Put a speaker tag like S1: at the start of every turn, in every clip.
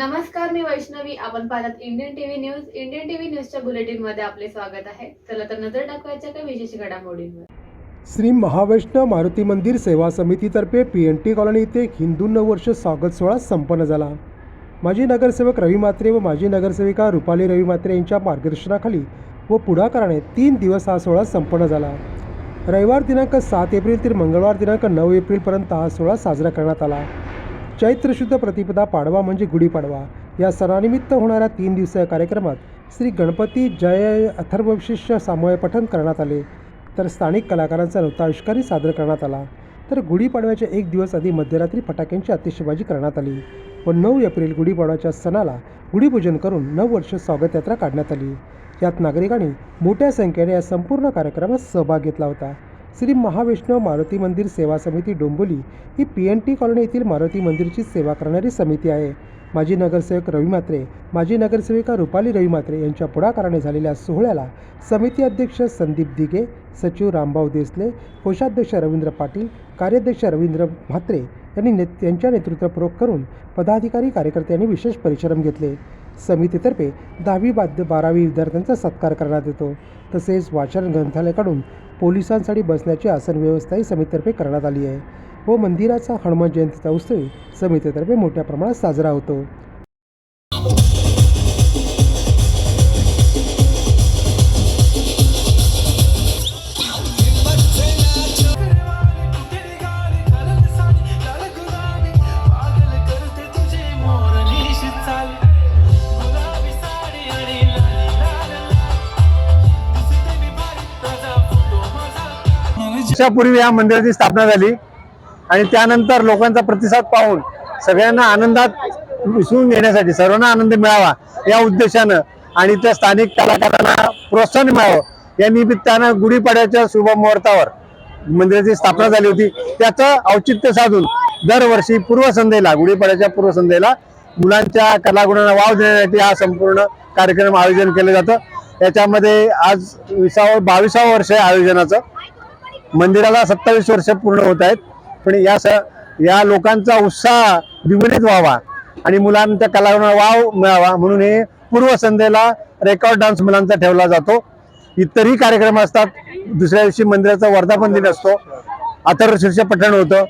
S1: नमस्कार मी वैष्णवी. आपण पाहतात Indian TV news Indian TV न्यूजच्या बुलेटिनमध्ये आपले स्वागत आहे. चला तर नजर टाकवायच्या काही विशेष घडामोडींवर.
S2: श्री महावैष्णव मारुती मंदिर सेवा समितीतर्फे पी एन टी कॉलनी येथे हिंदू नववर्ष स्वागत सोहळा संपन्न झाला. माजी नगरसेवक रवी मात्रे व माजी नगरसेविका रुपाली रवी मात्रे यांच्या मार्गदर्शनाखाली व पुढाकाराने तीन दिवस हा सोहळा संपन्न झाला. रविवार दिनांक सात एप्रिल ते मंगळवार दिनांक नऊ एप्रिलपर्यंत हा सोहळा साजरा करण्यात आला. चैत्र शुद्ध प्रतिपदा पाडवा म्हणजे गुढीपाडवा या सणानिमित्त होणाऱ्या तीन दिवसीय कार्यक्रमात श्री गणपती जय अथर्वविशिष्ट सामूहिक पठण करण्यात आले. तर स्थानिक कलाकारांचा नृत्याविष्कारही सादर करण्यात आला. तर गुढीपाडव्याच्या एक दिवस आधी मध्यरात्री फटाक्यांची आतिषबाजी करण्यात आली व नऊ एप्रिल गुढीपाडव्याच्या सणाला गुढीपूजन करून नऊ वर्ष स्वागत यात्रा काढण्यात आली. यात नागरिकांनी मोठ्या संख्येने या संपूर्ण कार्यक्रमात सहभाग घेतला होता. श्री महावैष्णव मारुती मंदिर सेवा समिती डोंबोली ही पी एन टी कॉलनी येथील मारुती मंदिरची सेवा करणारी समिती आहे. माजी नगरसेवक रवी म्हात्रे माजी नगरसेविका रुपाली रवी म्हात्रे यांच्या पुढाकाराने झालेल्या सोहळ्याला समिती अध्यक्ष संदीप दिगे सचिव रामभाऊ देसले कोषाध्यक्ष रवींद्र पाटील कार्याध्यक्ष रवींद्र म्हात्रे यांनी ने यांच्या नेतृत्वपूर्वक करून पदाधिकारी कार्यकर्त्यांनी विशेष परिश्रम घेतले. समितीतर्फे दहावी बाद्य बारावी विद्यार्थ्यांचा सत्कार करण्यात येतो. तसेच वाचन ग्रंथालयाकडून पोलिसांसाठी बसण्याची आसन व्यवस्थाही समितीतर्फे करण्यात आली आहे व मंदिराचा हनुमान जयंतीचा उत्सव समितीतर्फे मोठ्या प्रमाणात साजरा होतो.
S3: वर्षापूर्वी या मंदिराची स्थापना झाली आणि त्यानंतर लोकांचा प्रतिसाद पाहून सगळ्यांना आनंदात मिसळून घेण्यासाठी सर्वांना आनंद मिळावा या उद्देशानं आणि त्या स्थानिक कलाकारांना प्रोत्साहन मिळावं. या निमित्तानं गुढीपाड्याच्या शुभ मुहूर्तावर मंदिराची स्थापना झाली होती. त्याचं औचित्य साधून दरवर्षी पूर्वसंध्येला गुढीपाड्याच्या पूर्वसंध्येला मुलांच्या कलागुणांना वाव देण्यासाठी हा संपूर्ण कार्यक्रम आयोजन केलं जातं. याच्यामध्ये आज विसावं बावीसावं वर्ष आहे आयोजनाचं. मंदिराला सत्तावीस वर्ष पूर्ण होत आहेत. पण या स या लोकांचा उत्साह द्विगुणित व्हावा आणि मुलांच्या कलागुणांना वाव मिळावा म्हणून हे पूर्वसंध्येला रेकॉर्ड डान्स मुलांचा ठेवला जातो. इतरही कार्यक्रम असतात. दुसऱ्या दिवशी मंदिराचा वर्धापन दिन असतो. अथर्व शीर्ष पठण होतं.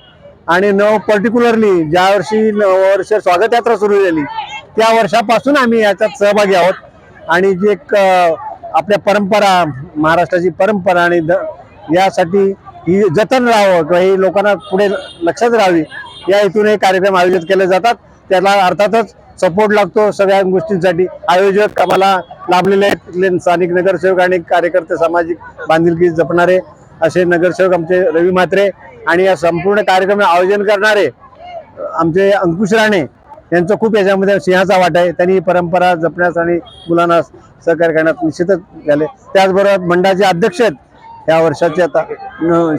S3: आणि न पर्टिक्युलरली ज्या वर्षी वर्ष स्वागत यात्रा सुरू झाली त्या वर्षापासून आम्ही याच्यात सहभागी आहोत. आणि जी एक आपल्या परंपरा महाराष्ट्राची परंपरा आणि द- यासाठी ही जतन राहावं किंवा ही लोकांना पुढे लक्षात राहावी. या हेतून हे कार्यक्रम आयोजित केले जातात. त्याला अर्थातच सपोर्ट लागतो सगळ्या गोष्टींसाठी. आयोजक आम्हाला लाभलेले आहेत. स्थानिक नगरसेवक आणि कार्यकर्ते सामाजिक बांधिलकी जपणारे असे नगरसेवक आमचे रवी म्हात्रे आणि या संपूर्ण कार्यक्रम आयोजन करणारे आमचे अंकुश राणे यांचं खूप याच्यामध्ये सिंहाचा वाटा आहे. त्यांनी ही परंपरा जपण्यास आणि मुलांना सहकार्य करण्यात निश्चितच झाले. त्याचबरोबर मंडळाचे अध्यक्ष आहेत. या वर्षाचे आता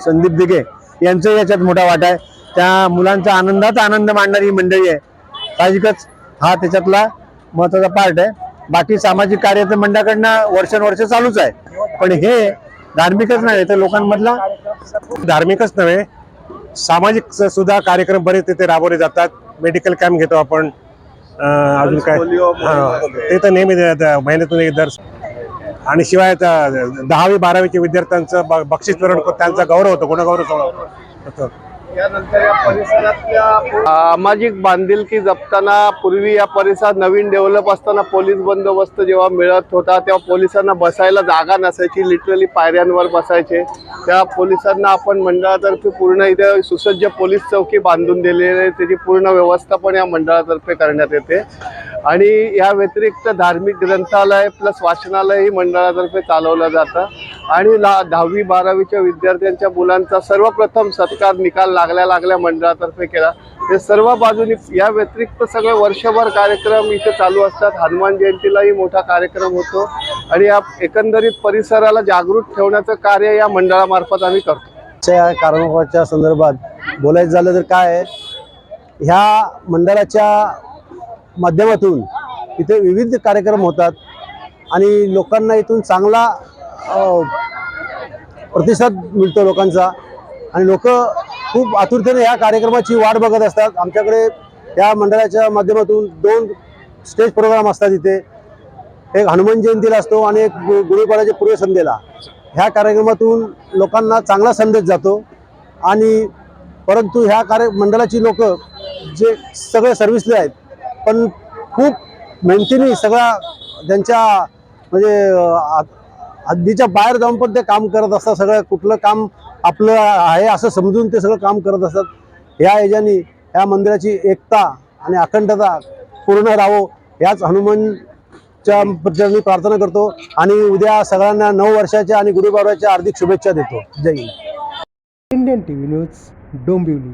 S3: संदीप दिघे यांचं याच्यात मोठा वाटा आहे. त्या मुलांचा आनंदाचा आनंद मांडणारी ही मंडळी आहे. साहजिकच हा त्याच्यातला महत्त्वाचा पार्ट आहे. बाकी सामाजिक कार्य तर मंडळाकडनं वर्षानुवर्ष चालूच आहे. पण हे धार्मिकच नाही तर लोकांमधला
S4: धार्मिकच नव्हे. सामाजिक सुद्धा कार्यक्रम बरेच तिथे राबवले जातात. मेडिकल कॅम्प घेतो आपण. अजून काय? ते तर नेहमी महिन्यातून एक दर आणि शिवाय त्या दहावी बारावीच्या विद्यार्थ्यांचं ब- बक्षीस वितरण त्यांचा गौरव होतो गुणगौरव सोहळा होतो.
S5: सामाजिक बांधिलकी जपताना पूर्वी या परिसरात नवीन डेव्हलप असताना पोलीस बंदोबस्त जेव्हा मिळत होता तेव्हा पोलिसांना बसायला जागा नसायची लिटरली पायऱ्यांवर बसायचे. त्या पोलिसांना आपण मंडळातर्फे पूर्ण इथे सुसज्ज पोलीस चौकी बांधून दिलेली आहे. त्याची पूर्ण व्यवस्था पण या मंडळातर्फे करण्यात येते. आणि या व्यतिरिक्त धार्मिक ग्रंथालय प्लस वाचनालयही मंडळातर्फे चालवलं जातं. आणि ला दहावी बारावीच्या विद्यार्थ्यांच्या मुलांचा सर्वप्रथम सत्कार निकाल लागल्या लागल्या मंडळातर्फे केला. हे सर्व बाजूनी या व्यतिरिक्त सगळे वर्षभर कार्यक्रम इथे चालू असतात. हनुमान जयंतीलाही मोठा कार्यक्रम होतो. आणि या एकंदरीत परिसराला जागृत ठेवण्याचं कार्य या मंडळामार्फत आम्ही करतो.
S3: या कार्यक्रमाच्या संदर्भात बोलायचं झालं तर काय आहे, ह्या मंडळाच्या माध्यमातून इथे विविध कार्यक्रम होतात आणि लोकांना इथून चांगला प्रतिसाद मिळतो लोकांचा. आणि लोक खूप आतुरतेने या कार्यक्रमाची वाट बघत असतात. आमच्याकडे या मंडळाच्या माध्यमातून दोन
S6: स्टेज प्रोग्राम असतात इथे. एक हनुमान जयंतीला असतो आणि एक गु- पूर्वसंध्येला ह्या कार्यक्रमातून लोकांना चांगला संदेश जातो. आणि परंतु ह्या कार्य मंडळाची लोक जे सगळे सर्व्हिसले आहेत पण खूप मेहनतीने सगळा त्यांच्या म्हणजे हद्दीच्या बाहेर जाऊन पण ते काम करत असतात. सगळं कुठलं काम आपलं आहे असं समजून ते सगळं काम करत असतात. ह्या ह्याच्यानी ह्या मंदिराची एकता आणि अखंडता पूर्ण राहो याच हनुमानच्या चरणी प्रार्थना करतो आणि उद्या सगळ्यांना नऊ वर्षाच्या आणि गुरुबाबाच्या हार्दिक शुभेच्छा देतो. जय Hind.
S2: Indian T V news Dombivli.